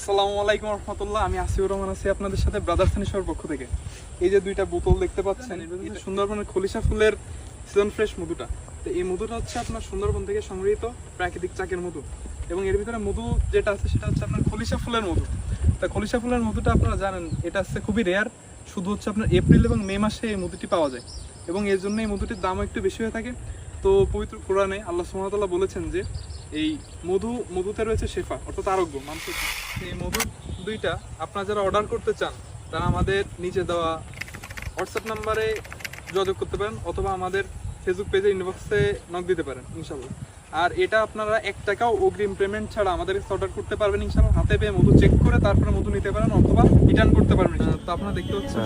আসসালামু আলাইকুম রহমতুল্লাহ আমি আসিউর রহমান আছি আপনাদের সাথে ব্রাদার্স নিশোর পক্ষ থেকে। এই যে দুইটা বোতল দেখতে পাচ্ছেন এটা সুন্দরবনের খলিশা ফুলের সিজন ফ্রেশ মধুটা। তো এই মধুটা হচ্ছে আপনার সুন্দরবন থেকে সংগৃহীত প্রাকৃতিক চাকের মধু। এবং এর ভিতরে মধু যেটা আছে সেটা হচ্ছে আপনার খলিশা ফুলের মধু। তা খলিশা ফুলের মধুটা আপনারা জানেন এটা হচ্ছে খুবই রেয়ার শুধু হচ্ছে আপনার এপ্রিল এবং মে মাসে এই মধুটি পাওয়া যায়। এবং এর জন্য এই মধুটির দামও একটু বেশি হয়ে থাকে। তো পবিত্র কোরআনে আল্লাহ সুবহানাহু বলেছেন যে এই মধু মধুতে রয়েছে শেফা অর্থাৎ আরোগ্য মানুষের এই মধু দুইটা আপনারা যারা অর্ডার করতে চান তারা আমাদের নিচে দেওয়া হোয়াটসঅ্যাপ নাম্বারে যোগাযোগ করতে পারেন অথবা আমাদের ফেসবুক পেজে ইনবক্সে নক দিতে পারেন ইনশাল্লাহ আর এটা আপনারা এক টাকাও অগ্রিম পেমেন্ট ছাড়া আমাদের কাছে অর্ডার করতে পারবেন ইনশাল্লাহ হাতে পেয়ে মধু চেক করে তারপরে মধু নিতে পারেন অথবা রিটার্ন করতে পারবেন। তো আপনারা দেখতে পাচ্ছেন।